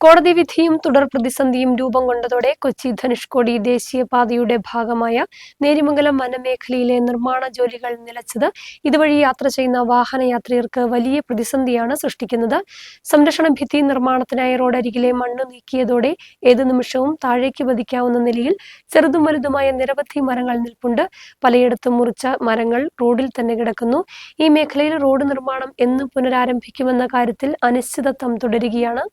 കോടതി വിധിയും തുടർ പ്രതിസന്ധിയും രൂപം കൊണ്ടതോടെ കൊച്ചി ധനുഷ്കോടി ദേശീയപാതയുടെ ഭാഗമായ നേരിമംഗലം വനമേഖലയിലെ നിർമ്മാണ ജോലികൾ നിലച്ചത്. ഇതുവഴി യാത്ര ചെയ്യുന്ന വാഹനയാത്രികർക്ക് വലിയ പ്രതിസന്ധിയാണ് സൃഷ്ടിക്കുന്നത്. സംരക്ഷണ ഭിത്തി നിർമ്മാണത്തിനായി റോഡരികിലെ മണ്ണ് നീക്കിയതോടെ ഏതു നിമിഷവും താഴേക്ക് പതിക്കാവുന്ന നിലയിൽ ചെറുതും വലുതുമായ നിരവധി മരങ്ങൾ നിൽപ്പുണ്ട്. പലയിടത്തും മുറിച്ച മരങ്ങൾ റോഡിൽ തന്നെ കിടക്കുന്നു. ഈ മേഖലയിൽ റോഡ് നിർമ്മാണം എന്ന് പുനരാരംഭിക്കുമെന്ന കാര്യത്തിൽ അനിശ്ചിതത്വം തുടരുകയാണ്.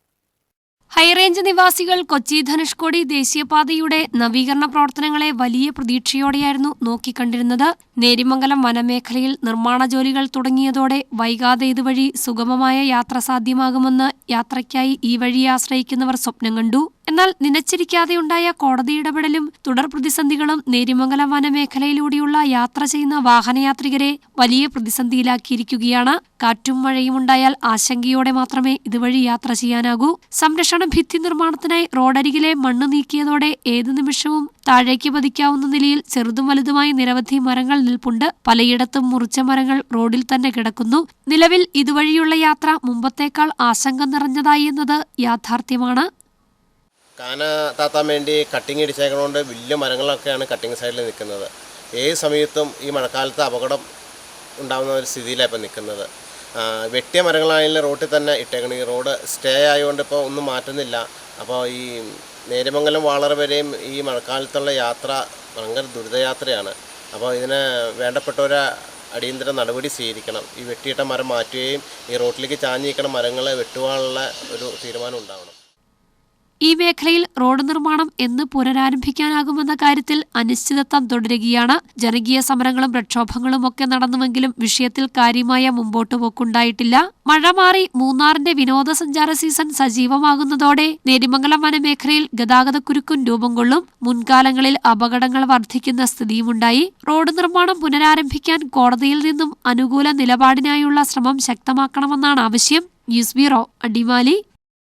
ഹൈറേഞ്ച് നിവാസികൾ കൊച്ചി ധനുഷ്കോടി ദേശീയപാതയുടെ നവീകരണ പ്രവർത്തനങ്ങളെ വലിയ പ്രതീക്ഷയോടെയായിരുന്നു നോക്കിക്കണ്ടിരുന്നത്. നേരിമംഗലം വനമേഖലയിൽ നിർമ്മാണ ജോലികൾ തുടങ്ങിയതോടെ വൈകാതെ ഇതുവഴി സുഗമമായ യാത്ര സാധ്യമാകുമെന്ന് യാത്രയ്ക്കായി ഈ വഴിയെ ആശ്രയിക്കുന്നവർ സ്വപ്നം കണ്ടു. എന്നാൽ നനച്ചിരിക്കാതെയുണ്ടായ കോടതി ഇടപെടലും തുടർ പ്രതിസന്ധികളും നേരിമംഗലം വനമേഖലയിലൂടെയുള്ള യാത്ര ചെയ്യുന്ന വാഹനയാത്രികരെ വലിയ പ്രതിസന്ധിയിലാക്കിയിരിക്കുകയാണ്. കാറ്റും മഴയും ഉണ്ടായാൽ ആശങ്കയോടെ മാത്രമേ ഇതുവഴി യാത്ര ചെയ്യാനാകൂ. സംരക്ഷണ ഭിത്തി നിർമ്മാണത്തിനായി റോഡരികിലെ മണ്ണ് നീക്കിയതോടെ ഏതു നിമിഷവും താഴേക്ക് പതിക്കാവുന്ന നിലയിൽ ചെറുതും വലുതുമായ നിരവധി മരങ്ങൾ നിൽപ്പുണ്ട്. പലയിടത്തും മുറിച്ച മരങ്ങൾ റോഡിൽ തന്നെ കിടക്കുന്നു. നിലവിൽ ഇതുവഴിയുള്ള യാത്ര മുമ്പത്തേക്കാൾ ആശങ്ക നിറഞ്ഞതായി എന്നത് യാഥാർത്ഥ്യമാണ്. കാന താത്താൻ വേണ്ടി കട്ടിങ് ഇടിച്ചേക്കണോണ്ട് വലിയ മരങ്ങളൊക്കെയാണ് കട്ടിങ് സൈഡിൽ നിൽക്കുന്നത് ഏത് സമയത്തും ഈ മഴക്കാലത്ത് അപകടം ഉണ്ടാകുന്ന ഒരു സ്ഥിതിയിലാണ് ഇപ്പം നിൽക്കുന്നത് വെട്ടിയ മരങ്ങളായാലും റോട്ടിൽ തന്നെ ഇട്ടേക്കണം. ഈ റോഡ് സ്റ്റേ ആയതുകൊണ്ട് ഇപ്പോൾ ഒന്നും മാറ്റുന്നില്ല. അപ്പോൾ ഈ നേരമംഗലം വാളർ വരെയും ഈ മഴക്കാലത്തുള്ള യാത്ര ഭയങ്കര ദുരിതയാത്രയാണ്. അപ്പോൾ ഇതിന് വേണ്ടപ്പെട്ടവരെ അടിയന്തര നടപടി സ്വീകരിക്കണം. ഈ വെട്ടിയിട്ട മരം മാറ്റുകയും ഈ റോട്ടിലേക്ക് ചാഞ്ഞ് നിൽക്കുന്ന മരങ്ങളെ വെട്ടുവാനുള്ള ഒരു തീരുമാനം ഉണ്ടാവണം. ഈ മേഖലയിൽ റോഡ് നിർമ്മാണം എന്ന് പുനരാരംഭിക്കാനാകുമെന്ന കാര്യത്തിൽ അനിശ്ചിതത്വം തുടരുകയാണ്. ജനകീയ സമരങ്ങളും പ്രക്ഷോഭങ്ങളും ഒക്കെ നടന്നുവെങ്കിലും വിഷയത്തിൽ കാര്യമായ മുമ്പോട്ട് പോക്കുണ്ടായിട്ടില്ല. മഴ മാറി മൂന്നാറിന്റെ വിനോദസഞ്ചാര സീസൺ സജീവമാകുന്നതോടെ നേരിമംഗലം വനമേഖലയിൽ ഗതാഗതക്കുരുക്കും രൂപം കൊള്ളും. മുൻകാലങ്ങളിൽ അപകടങ്ങൾ വർദ്ധിക്കുന്ന സ്ഥിതിയുമുണ്ടായി. റോഡ് നിർമ്മാണം പുനരാരംഭിക്കാൻ കോടതിയിൽ നിന്നും അനുകൂല നിലപാടിനായുള്ള ശ്രമം ശക്തമാക്കണമെന്നാണ് ആവശ്യം. News bureau Adimali.